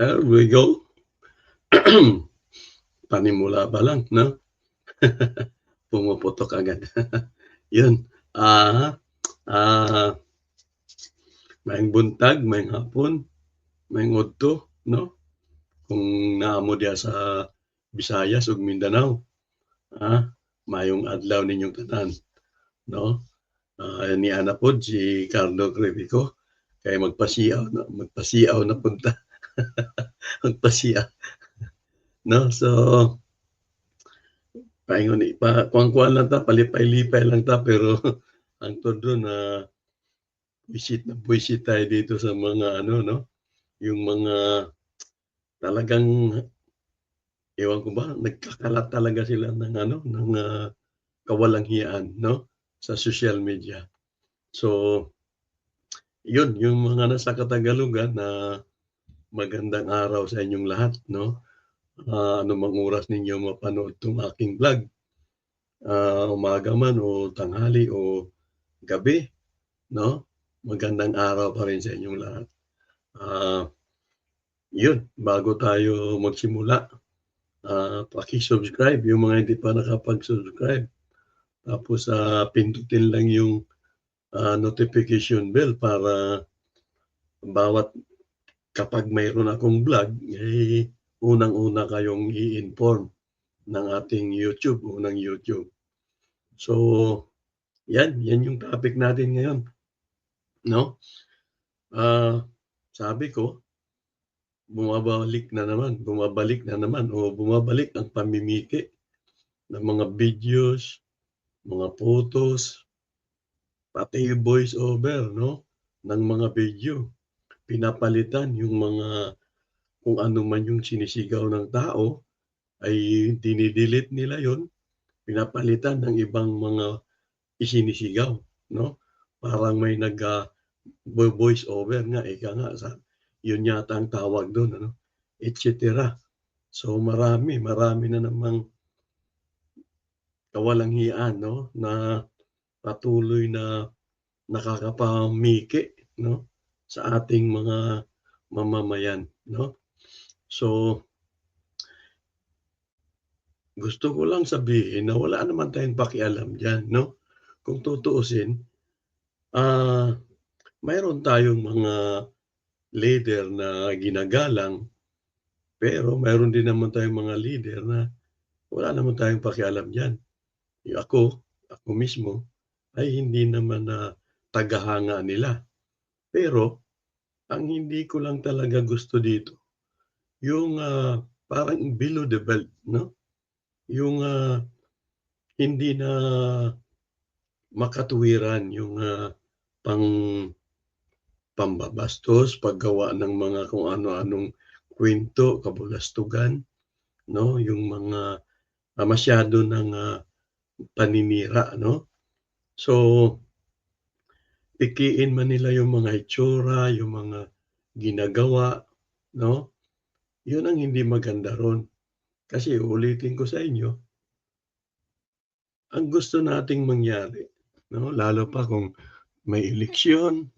Here we go. Panimula pa lang, no? Pumuputok agad. Yun. Ah, ah, may buntag, may hapon, may udto, no? Kung naamo diya sa Visayas ug Mindanao. Ah, mayong adlaw ninyong tanan, no? Ah, ni ana pod si Carlo Crevico kay magpasiyaw na magpasiyaw na punta. magpasiyaw. no, so paingon pa kuan-kuan lang ta, palipay-lipay lang ta pero ang todo na visit na visit tayo dito sa mga ano no, yung mga talagang ewan ko ba, nagkakalat talaga sila ng ano, ng uh, kawalanghiyaan, no? Sa social media. So, yun, yung mga nasa Katagalugan na magandang araw sa inyong lahat, no? Uh, anumang oras ninyo mapanood tong aking vlog. Uh, umaga man o tanghali o gabi, no? Magandang araw pa rin sa inyong lahat. Uh, yun, bago tayo magsimula, uh, paki-subscribe yung mga hindi pa nakapag-subscribe. Tapos uh, pindutin lang yung uh, notification bell para bawat kapag mayroon akong vlog, eh, unang-una kayong i-inform ng ating YouTube, unang YouTube. So, yan, yan yung topic natin ngayon. No? Uh, sabi ko, bumabalik na naman, bumabalik na naman o bumabalik ang pamimiki ng mga videos, mga photos, pati voice over, no? ng mga video. Pinapalitan yung mga kung ano man yung sinisigaw ng tao ay dinidelete nila yon pinapalitan ng ibang mga isinisigaw no? Parang may nag uh, voice over nga ika nga sa yun yata ang tawag doon ano? Etc so marami marami na namang kawalanghiyaan no? Na patuloy na nakakapamiki no sa ating mga mamamayan no? So gusto ko lang sabihin na wala naman tayong pakialam diyan no? Kung tutuusin ah uh, mayroon tayong mga leader na ginagalang pero mayroon din naman tayong mga leader na wala naman tayong pakialam diyan ako ako mismo ay hindi naman na tagahanga nila. Pero ang hindi ko lang talaga gusto dito yung uh, parang below the belt no yung uh, hindi na makatuwiran yung uh, pang pambabastos, paggawa ng mga kung ano-anong kwento, kabulastugan, no? Yung mga uh, masyado ng uh, paninira, no? So pikiin man nila yung mga itsura, yung mga ginagawa, no? Yun ang hindi maganda ron. Kasi ulitin ko sa inyo, ang gusto nating mangyari, no? Lalo pa kung may eleksyon,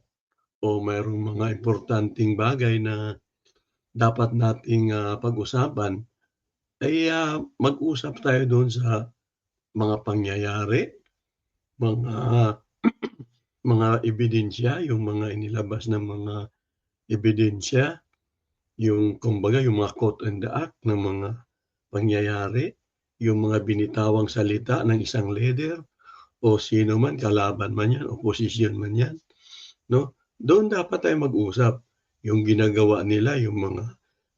o mayroong mga importanteng bagay na dapat nating uh, pag-usapan, ay uh, mag-usap tayo doon sa mga pangyayari, mga mga ebidensya, yung mga inilabas ng mga ebidensya, yung kumbaga yung mga caught in the act ng mga pangyayari, yung mga binitawang salita ng isang leader o sino man, kalaban man yan, oposisyon man yan, no? doon dapat tayo mag-usap. Yung ginagawa nila, yung mga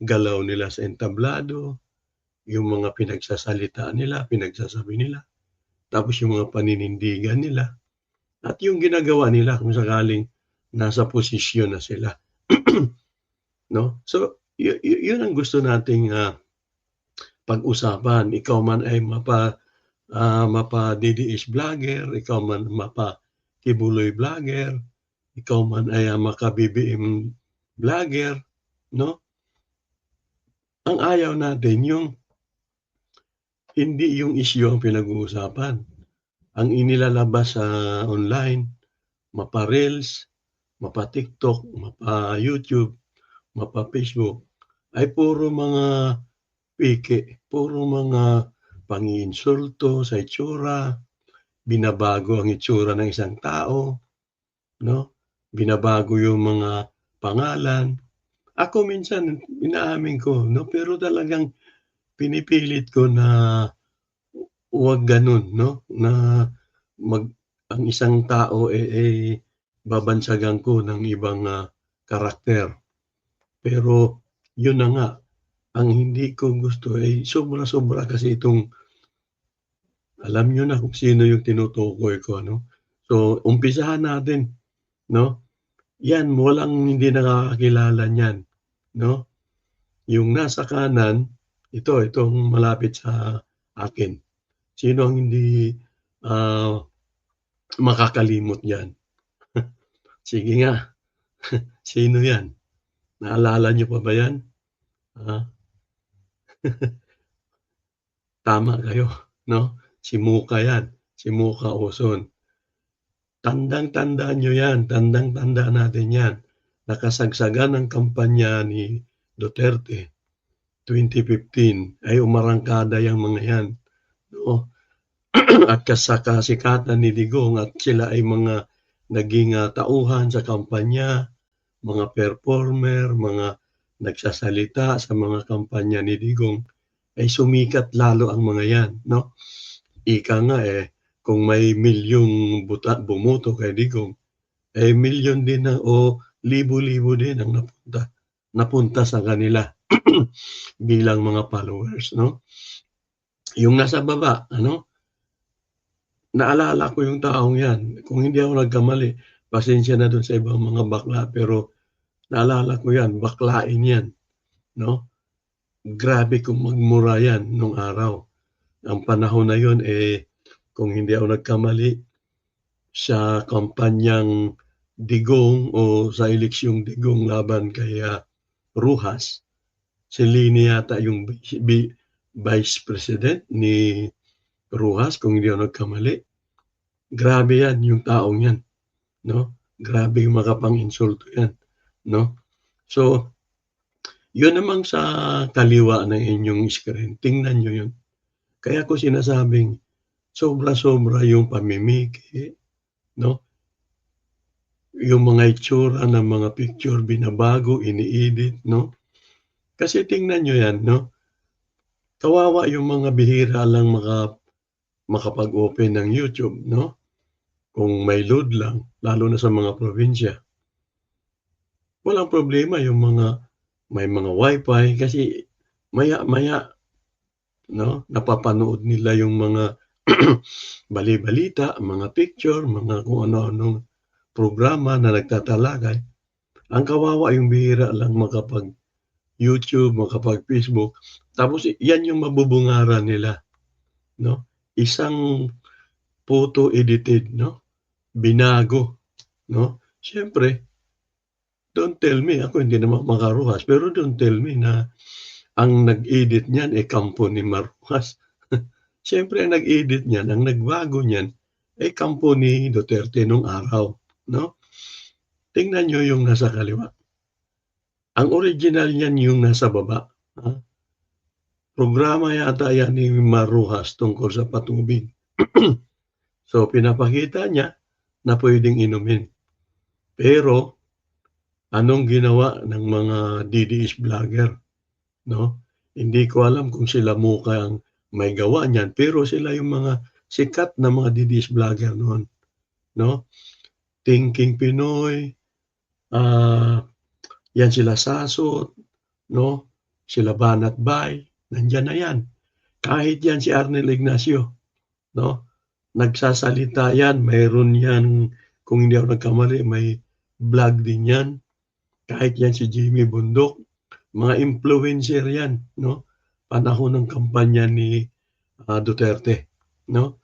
galaw nila sa entablado, yung mga pinagsasalita nila, pinagsasabi nila, tapos yung mga paninindigan nila, at yung ginagawa nila kung sakaling nasa posisyon na sila. no? So, y- y- yun ang gusto nating uh, pag-usapan. Ikaw man ay mapa uh, mapa DDS vlogger, ikaw man mapa Kibuloy vlogger, ikaw man ay uh, maka-BBM vlogger, no? Ang ayaw natin yung hindi yung issue ang pinag-uusapan. Ang inilalabas sa uh, online, mapa Reels, mapa TikTok, mapa YouTube, mapa Facebook, ay puro mga peke, puro mga panginsulto sa itsura, binabago ang itsura ng isang tao, no? Binabago yung mga pangalan. Ako minsan inaamin ko, no? Pero talagang pinipilit ko na huwag ganun, no? Na mag ang isang tao eh, eh babansagan ko ng ibang uh, karakter. Pero yun na nga, ang hindi ko gusto ay sobra-sobra kasi itong alam nyo na kung sino yung tinutukoy ko, no? So, umpisahan natin, no? Yan, walang hindi nakakakilala niyan, no? Yung nasa kanan, ito, itong malapit sa akin. Sino ang hindi uh, makakalimot yan? Sige nga, sino yan? Naalala niyo pa ba yan? Ha? Tama kayo, no? Si Muka yan, si Muka Oson. Tandang-tanda nyo yan, tandang-tanda natin yan. Nakasagsagan ang kampanya ni Duterte 2015 ay umarangkada yung mga yan. No? at kasakasikatan ni Digong at sila ay mga naging uh, tauhan sa kampanya, mga performer, mga nagsasalita sa mga kampanya ni Digong, ay sumikat lalo ang mga yan. No? Ika nga eh, kung may milyong buta, bumoto kay Digong, eh milyon din na, o libo-libo din ang napunta napunta sa kanila bilang mga followers no yung nasa baba ano? Naalala ko yung taong yan. Kung hindi ako nagkamali pasensya na doon sa ibang mga bakla pero naalala ko yan baklain yan no? Grabe kung magmura yan nung araw. Ang panahon na yon eh kung hindi ako nagkamali sa kampanyang digong o sa eleksyong digong laban kay uh, Ruhas, si Lini yata yung vice president ni Ruhas, kung hindi ako nagkamali. Grabe yan, yung taong yan. No? Grabe yung makapang-insulto yan. No? So, yun namang sa kaliwa ng inyong screen. Tingnan nyo yun. Kaya ko sinasabing, sobra-sobra yung pamimiki, no? yung mga itsura ng mga picture binabago, ini-edit, no? Kasi tingnan nyo yan, no? Kawawa yung mga bihira lang maka, makapag-open ng YouTube, no? Kung may load lang, lalo na sa mga probinsya. Walang problema yung mga may mga wifi kasi maya-maya no napapanood nila yung mga bali-balita, mga picture, mga kung ano-anong programa na nagtatalagay, ang kawawa yung bihira lang makapag YouTube, makapag Facebook. Tapos yan yung mabubungaran nila. No? Isang photo edited, no? Binago, no? Siyempre, don't tell me, ako hindi naman makaruhas, pero don't tell me na ang nag-edit niyan ay kampo ni Maruhas. Siyempre, ang nag-edit niyan, ang nagbago niyan, ay kampo ni Duterte nung araw. No? Tingnan nyo yung nasa kaliwa. Ang original niyan yung nasa baba. Ha? Programa yata yan ni Maruhas tungkol sa patubig. so, pinapakita niya na pwedeng inumin. Pero, anong ginawa ng mga DDS vlogger? No? Hindi ko alam kung sila mukha ang may gawa niyan, pero sila yung mga sikat na mga DDS vlogger noon. No? Thinking Pinoy, uh, yan sila Sasot, no? Sila Banat Bay, nandyan na yan. Kahit yan si Arnel Ignacio, no? Nagsasalita yan, mayroon yan, kung hindi ako nagkamali, may vlog din yan. Kahit yan si Jimmy Bundok, mga influencer yan, no? Panahon ng kampanya ni uh, Duterte, no?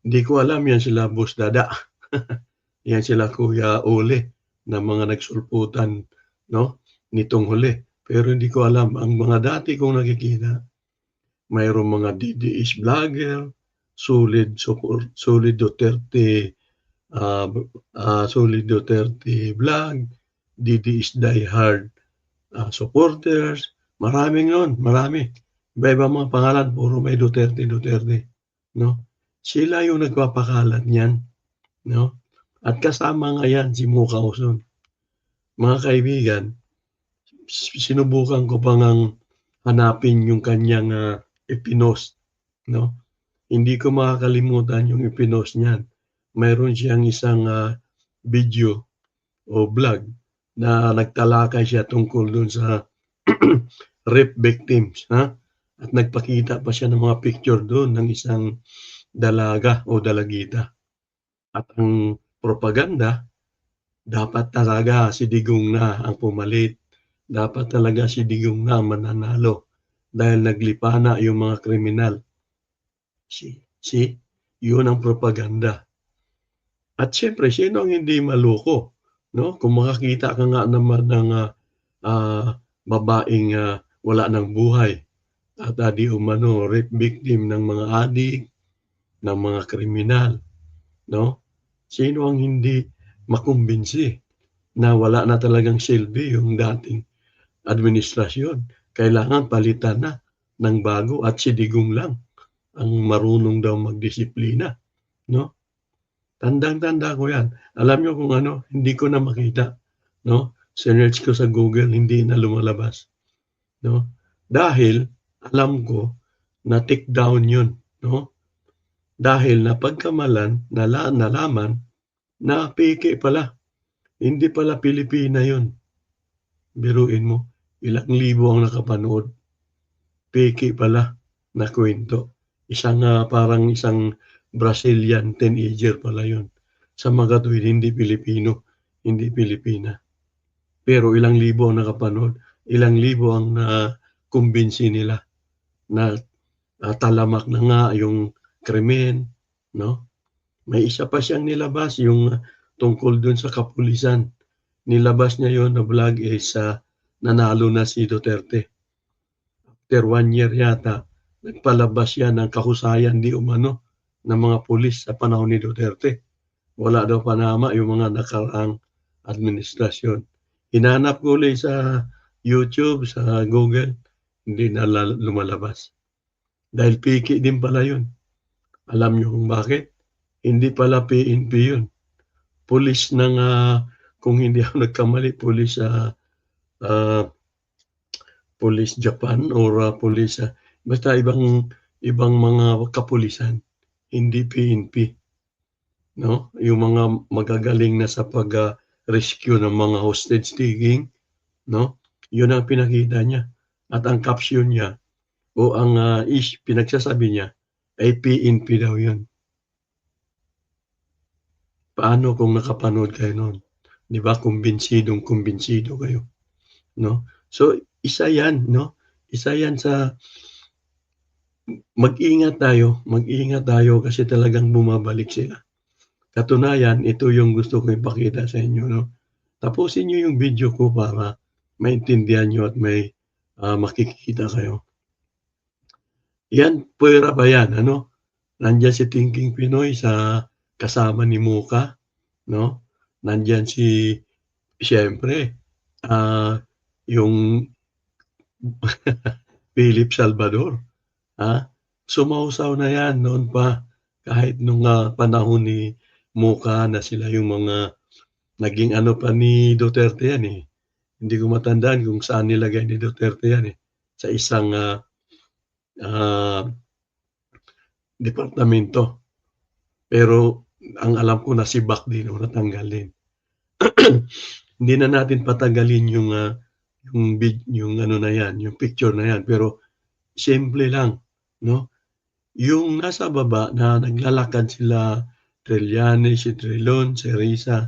Hindi ko alam yan sila Boss Dada. Yan sila Kuya Ole na mga nagsulputan no nitong huli. Pero hindi ko alam ang mga dati kong nakikita mayroong mga DDS vlogger, solid support, solid Duterte uh, uh, solid Duterte vlog, DDS die hard ah, supporters, maraming nun, marami. Iba-iba mga pangalan, puro may Duterte, Duterte, no? Sila yung nagpapakalat niyan, no? At kasama nga yan si Muka Uson. Mga kaibigan, sinubukan ko pa ngang hanapin yung kanyang uh, epinost, no? Hindi ko makakalimutan yung epinost niyan. Mayroon siyang isang uh, video o vlog na nagtalakay siya tungkol dun sa rape victims, ha? At nagpakita pa siya ng mga picture doon ng isang dalaga o dalagita. At ang propaganda, dapat talaga si Digong na ang pumalit. Dapat talaga si Digong na mananalo dahil naglipa na yung mga kriminal. Si, si, yun ang propaganda. At siyempre, sino ang hindi maloko? No? Kung makakita ka nga naman ng uh, uh, babaeng uh, wala ng buhay, at adi umano rape victim ng mga adik, ng mga kriminal, no? Sino ang hindi makumbinsi na wala na talagang silbi yung dating administrasyon? Kailangan palitan na ng bago at si Digong lang ang marunong daw magdisiplina, no? Tandang-tanda ko yan. Alam niyo kung ano, hindi ko na makita, no? Search ko sa Google, hindi na lumalabas, no? Dahil alam ko na take down yun, no? Dahil napagkamalan, nala, nalaman na peke pala. Hindi pala Pilipina yun. Biruin mo, ilang libo ang nakapanood. Peke pala na kwento. Isang uh, parang isang Brazilian teenager pala yun. Sa mga tuwid, hindi Pilipino, hindi Pilipina. Pero ilang libo ang nakapanood, ilang libo ang uh, kumbinsi nila na uh, talamak na nga yung krimen, no? May isa pa siyang nilabas yung tungkol dun sa kapulisan. Nilabas niya yon na vlog is uh, nanalo na si Duterte. After one year yata, nagpalabas siya ng kahusayan di umano ng mga pulis sa panahon ni Duterte. Wala daw panama yung mga nakaraang administrasyon. Hinanap ko ulit sa YouTube, sa Google, hindi na lumalabas. Dahil piki din pala yun. Alam niyo kung bakit? Hindi pala PNP yun. Pulis ng, uh, kung hindi ako nagkamali, pulis sa uh, uh, pulis Japan or uh, pulis uh, basta ibang ibang mga kapulisan hindi PNP no yung mga magagaling na sa pag uh, rescue ng mga hostage taking no yun ang pinakita niya at ang caption niya o ang uh, ish, pinagsasabi niya ay PNP daw yun. Paano kung nakapanood kayo noon? Di ba? Kumbinsidong kumbinsido kayo. No? So, isa yan, no? Isa yan sa mag-ingat tayo, mag-ingat tayo kasi talagang bumabalik sila. Katunayan, ito yung gusto ko ipakita sa inyo, no? Tapusin niyo yung video ko para maintindihan niyo at may uh, makikita kayo. Yan, pwera ba yan? Ano? Nandyan si Thinking Pinoy sa kasama ni Muka. No? Nandyan si, siyempre, uh, yung Philip Salvador. Ha? Sumausaw na yan noon pa kahit nung uh, panahon ni Muka na sila yung mga naging ano pa ni Duterte yan eh hindi ko matandaan kung saan nilagay ni Duterte yan eh. Sa isang uh, uh, departamento. Pero ang alam ko na si Bak din o natanggal din. hindi na natin patagalin yung uh, yung yung ano na yan, yung picture na yan. Pero simple lang, no? Yung nasa baba na naglalakad sila Trillanes, si Trilon, si Risa,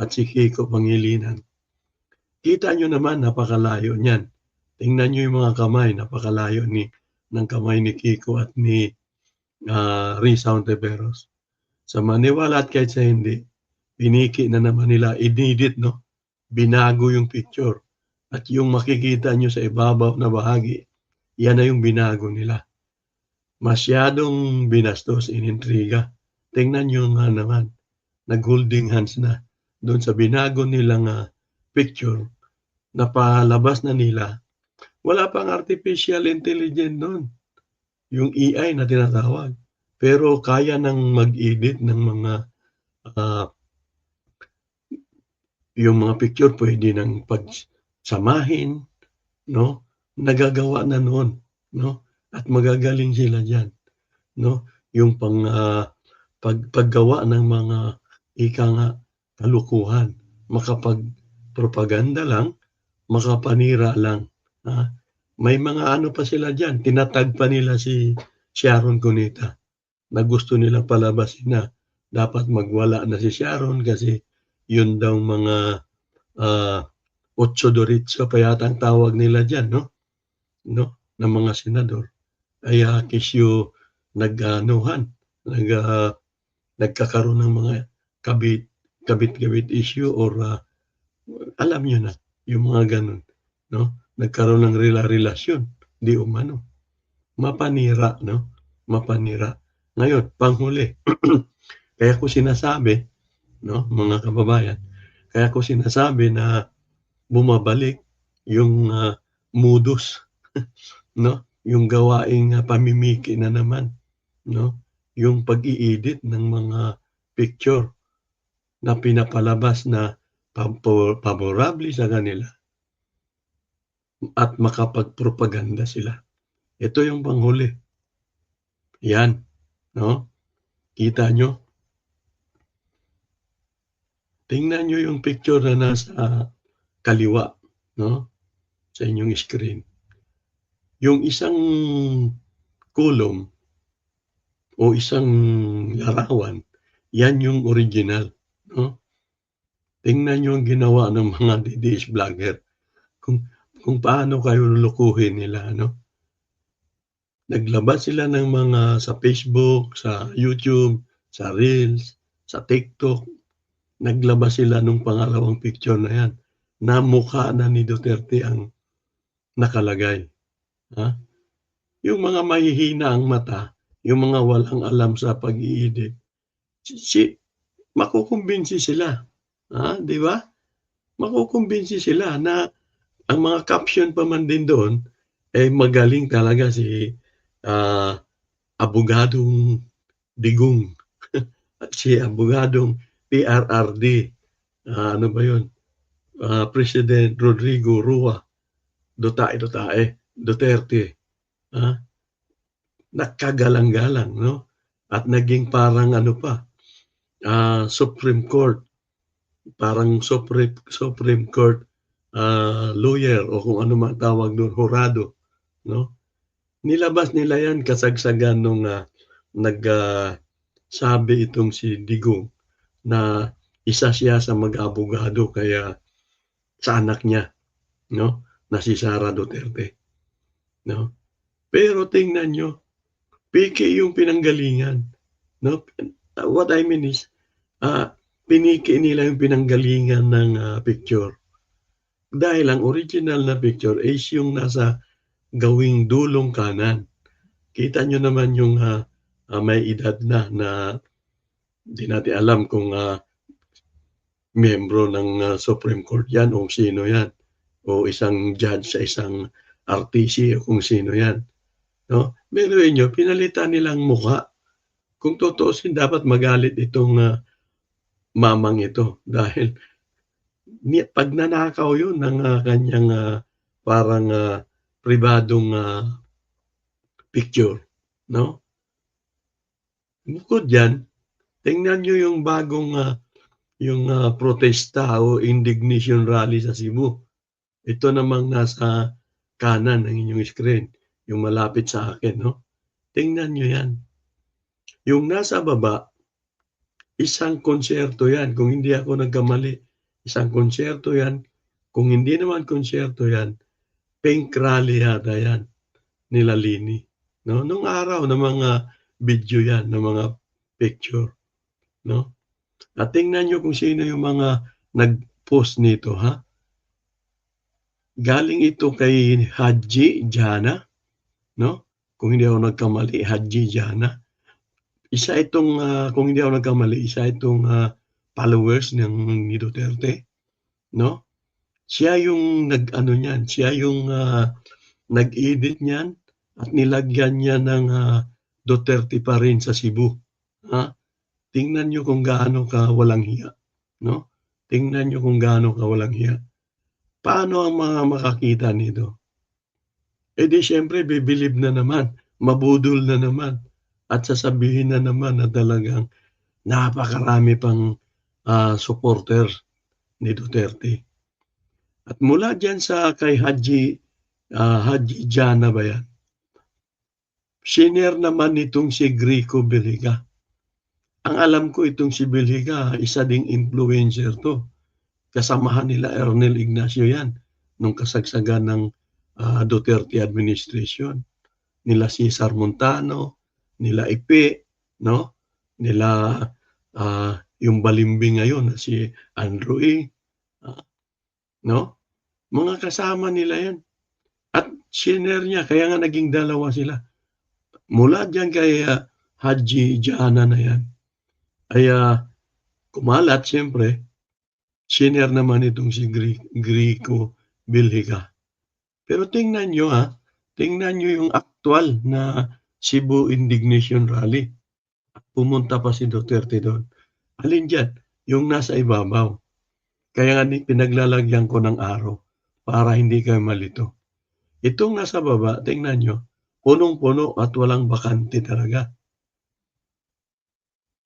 at si Kiko Pangilinan Kita nyo naman, napakalayo niyan. Tingnan nyo yung mga kamay, napakalayo ni ng kamay ni Kiko at ni uh, Risa Ontiveros. Sa maniwala at kahit sa hindi, piniki na naman nila, inedit, no? Binago yung picture. At yung makikita nyo sa ibabaw na bahagi, yan na yung binago nila. Masyadong binastos, inintriga. Tingnan nyo nga naman, nag-holding hands na doon sa binago nilang uh, picture, napalabas na nila, wala pang artificial intelligence nun, yung AI na tinatawag. Pero kaya ng mag-edit ng mga, ah yung mga picture puwede ng pagsamahin, 'no, nagagawa na noon, 'no, at magagaling sila diyan, 'no, yung pang, ah, pag paggawa ng mga ika nga kalukuhan, makapagpropaganda lang, makapanira lang, ah. May mga ano pa sila diyan, tina-tag pa nila si Sharon Cuneta, na gusto nilang palabasin na dapat magwala na si Sharon kasi yun daw mga, ah, Otso Diretso pa yata ang tawag nila diyan 'no, 'no, na mga senador. Kaya kesyo nag-aanuhan, nag, ah, nagkakaroon ng mga kabit kabit-kabit issue or, ah, alam niyo na, yung mga gano'n, 'no, nagkaroon ng rela-relasyon, di umano. Mapanira 'no, mapanira. Ngayon panghuli, kaya ko sinasabi 'no, mga kababayan, kaya ko sinasabi na bumabalik yung, ah, modus, 'no, yung gawaing, ah, pamimiki na naman, 'no, yung pag-i-edit ng mga picture na pinapalabas na pampo paborable sa kanila at makapagpropaganda sila. Ito yung panghuli. Yan, 'no, kita niyo? Tingnan niyo yung picture na nasa kaliwa, 'no, sa inyong screen. Yung isang column o isang larawan, yan yung original, 'no. Tingnan niyo ang ginawa ng mga DDS vlogger, kung kung paano kayo lolokohin nila, ano. Naglabas sila ng mga sa Facebook, sa YouTube, sa Reels, sa TikTok, naglabas sila nung pangalawang picture na yan, na mukha na ni Duterte ang nakalagay, ha. Yung mga mahihina ang mata, yung mga walang alam sa pag-i-edit, si makukumbinsi sila, ha, di ba? Makukumbinsi sila na ang mga caption pa man din doon, eh, magaling talaga si, ah, abogadong Digong, si abogadong PRRD, ah, ano ba yun, ah, President Rodrigo Roa Dutae Dutae Duterte, ha. Nakagalang-galang 'no, at naging parang ano pa, ah, Supreme Court, parang Supreme Supreme Court, ah, lawyer o kung ano man tawag dun, hurado, 'no. Nilabas nila yan kasagsagan nung, ah, nag, ah, sabi itong si Digong na isa siya sa mag-abogado kaya sa anak niya, 'no, na si Sara Duterte, 'no. Pero tingnan niyo, peke yung pinanggalingan, 'no. What I mean is, ah, piniki nila yung pinanggalingan ng, ah, picture. Dahil ang original na picture is yung nasa gawing dulong kanan. Kita niyo naman yung, ah, ah, may edad na, na di natin alam kung, ah, miyembro ng, ah, Supreme Court yan o sino yan, o isang judge sa isang RTC o kung sino yan, 'no. Biruin niyo pinalitan nilang mukha. Kung tutuusin dapat magalit itong, ah, mamang ito dahil ni pagnanakaw yun ng, ah, kanyang, ah, parang, ah, pribadong, ah, picture, 'no. Bukod diyan, tingnan niyo yung bagong, ah, yung, ah, protesta o indignation rally sa Cebu. Ito namang nasa kanan ng inyong screen, yung malapit sa akin 'no. Tingnan niyo yan. Yung nasa baba, isang konsyerto yan kung hindi ako nagkamali, isang konsyerto yan. Kung hindi naman konsyerto yan, pink rally yata yan nila Lini, 'no. Nung araw ng mga video yan, ng mga picture, 'no. At tingnan niyo kung sino yung mga nag-post nito, ha. Galing ito kay Haji Jana, 'no, kung hindi ako nagkamali, Haji Jana. Isa itong, ah, kung hindi ako nagkamali, isa itong, ah, followers ng ni Duterte, 'no. Siya yung nag-ano niyan, siya yung, ah, nag-edit niyan at nilagyan niya ng, ah, Duterte pa rin sa Cebu, ha. Tingnan niyo kung gaano kawalang hiya, 'no? Tingnan niyo kung gaano kawalang hiya. Paano ang mga makakita nito? Eh, di siyempre bibilib na naman, mabudol na naman at sasabihin na naman na talagang napakarami pang, ah, supporter ni Duterte. At mula diyan sa kay Haji, ah, Haji Jana ba 'yan? Shinare naman nitong si Grico Beliga. Ang alam ko itong si Beliga isa ding influencer 'to. Kasamahan nila Ernel Ignacio 'yan nung kasagsagan ng, ah, Duterte administration. Nila Cesar Montano, nila Ipe, 'no, nila, ah, yung balimbing ngayon si Andrew E. ah, 'no? Mga kasama nila 'yan at shinare niya kaya nga naging dalawa sila. Mula diyan kay, ah, Haji Jana na 'yan ay, ah, kumalat siyempre, shinare naman itong si Gri Grico Beliga. Pero tingnan niyo, ha, tingnan niyo yung aktuwal na Cebu Indignation Rally. Pumunta pa si Duterte do'n. Alin diyan? Yung nasa ibabaw. Kaya nga pinaglalagyan ko ng araw para hindi kayo malito. Itong nasa baba tingnan niyo, punong-puno at walang bakante talaga.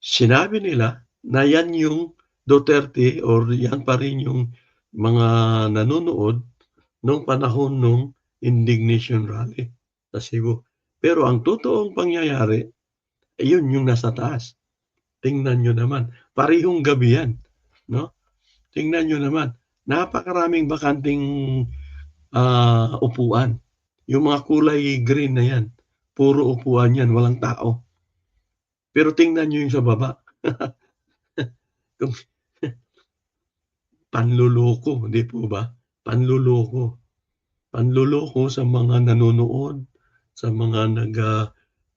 Sinabi nila na 'yan yung Duterte or 'yan pa rin yung mga nanonood nung panahon nung Indignation Rally sa Cebu. Pero ang totoong pangyayari, ayun yung nasa taas. Tingnan niyo naman, parehong gabi 'yan, 'no? Tingnan niyo naman, napakaraming bakanteng, ah, upuan. Yung mga kulay green na 'yan, puro upuan 'yan, walang tao. Pero tingnan niyo yung sa baba. Kung panloloko, 'di po ba? Panloloko. Panloloko sa mga nanonood, sa mga nag, ah,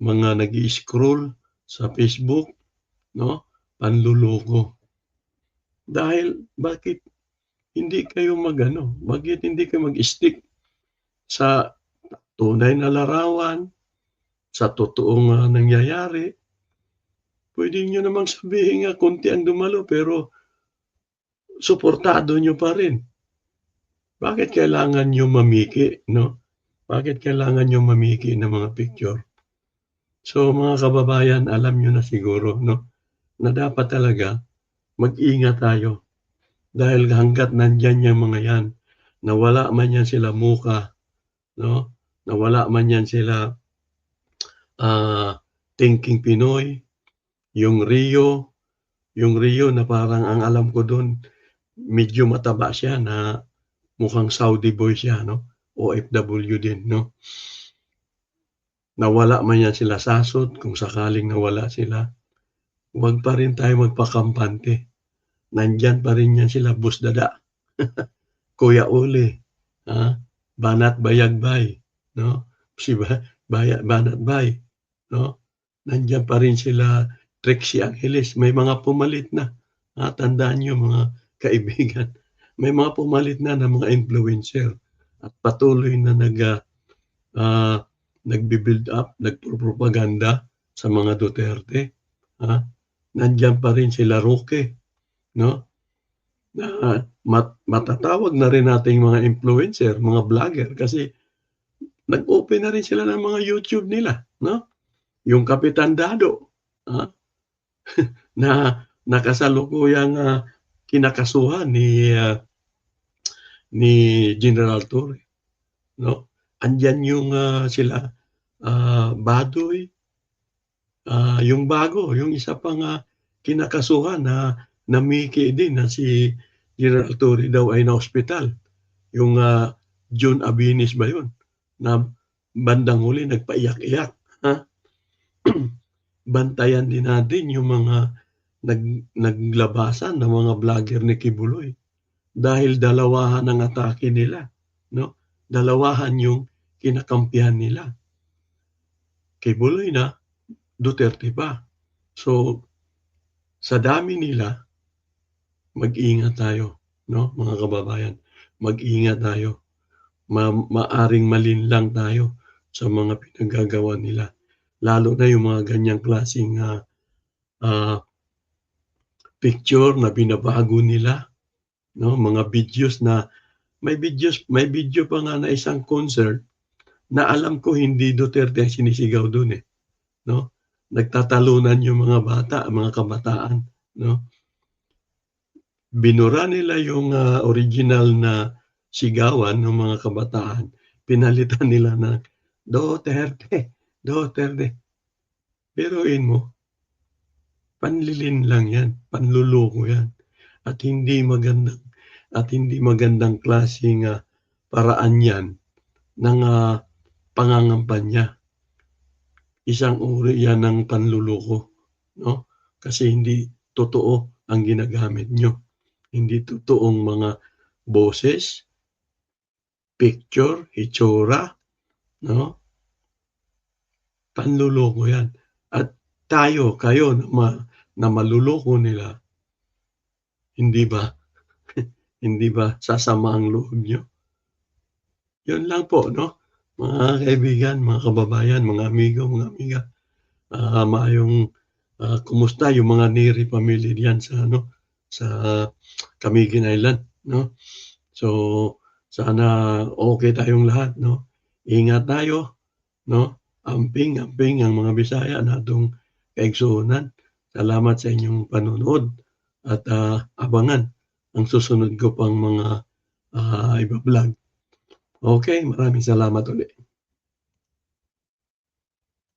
mga nag-i-scroll sa Facebook, 'no? Panloloko. Dahil bakit hindi kayo mag-ano, bakit hindi kayo mag-stick sa tunay na larawan, sa totoong, ah, nangyayari. Puwede niyo namang sabihin nga konti ang dumalo pero suportado niyo pa rin. Bakit kailangan niyo mamiki, 'no? Bakit kailangan niyo mamiki ng mga picture? So, mga kababayan, alam niyo na siguro, 'no, na dapat talaga mag-ingat tayo. Dahil hangga't nandiyan yang mga 'yan, na wala man 'yan sila Muka, 'no, na wala man 'yan sila, ah, Thinking Pinoy, yung Rio, yung Rio na parang ang alam ko dun medyo mataba siya na mukhang Saudi boy siya, 'no, OFW din, 'no? Nawala man 'yan sila Sasot, kung sakaling nawala sila, wag pa rin tayo magpakampante. Nandiyan pa rin 'yan sila Boss Dada, Kuya Uli, ah, Banat Bayagbay, 'no, si ba Baya Banat Bay, 'no? Nandiyan pa rin sila Trixie Angeles, may mga pumalit na, ah, tandaan niyo mga kaibigan, may mga pumalit na na mga influencer. At patuloy na nag, ah, ah, nagbi-build up, nagpropaganda sa mga Duterte, ah. Nandiyan pa rin sila Roque, 'no? Na mat matatawag na rin nating mga influencer, mga vlogger kasi nag-open na rin sila ng mga YouTube nila, 'no? Yung Kapitan Dado, ah, na na kasalukuyang, ah, kinakasuhan ni, ah, ni General Torre, 'no? Andiyan yung, ah, sila, ah, Badoy, ah, yung bago, yung isa pang, ah, kinakasuhan na namiki din na si General Torre daw ay na-ospital. Yung, ah, June Abinis ba yun? Na bandang huli nagpaiyak-iyak, ha? Bantayan din natin yung mga nag naglabasan na mga vlogger ni Kibuloy. Dahil dalawahan ang atake nila, 'no? Dalawahan yung kinakampihan nila. Kibuloy na, Duterte pa. So, sa dami nila, mag-ingat tayo, 'no, mga kababayan. mag-ingat tayo. Ma maaring malinlang tayo sa mga pinaggagawa nila. Lalo na yung mga ganyang klaseng, ah, ah, picture na binabago nila, 'no, mga videos na may videos may video pa nga na isang concert na alam ko hindi Duterte ang sinisigaw dun, eh, 'no? Nagtatalunan yung mga bata, mga kabataan, 'no? Binura nila yung, ah, original na sigawan ng mga kabataan, pinalitan nila ng Duterte, Duterte. Biruin mo. Panlilin lang 'yan, panloloko 'yan, at hindi magandang at hindi magandang klaseng, ah, paraan 'yan ng, ah, pangangampanya. Isang uri 'yan ng panloloko, 'no? Kasi hindi totoo ang ginagamit niyo. Hindi totoong mga boses, picture, itsura, 'no? Panloloko 'yan at tayo, kayo na ma na maloloko nila hindi ba hindi ba sasama ang loob niyo? Yun lang po, 'no? Mga kaibigan, mga kababayan, mga amigo, mga amiga, ah, maayong, ah, kumusta yung mga Neri family diyan sa ano, sa Camiguin Island, 'no? So, sana okey tayong lahat, 'no? Ingat tayo, 'no? Amping, amping ang mga Bisaya natong kaigsuonan. Salamat sa inyong panonood at, ah, abangan ang susunod ko pang mga, ah, iba-vlog. Okey, maraming salamat uli.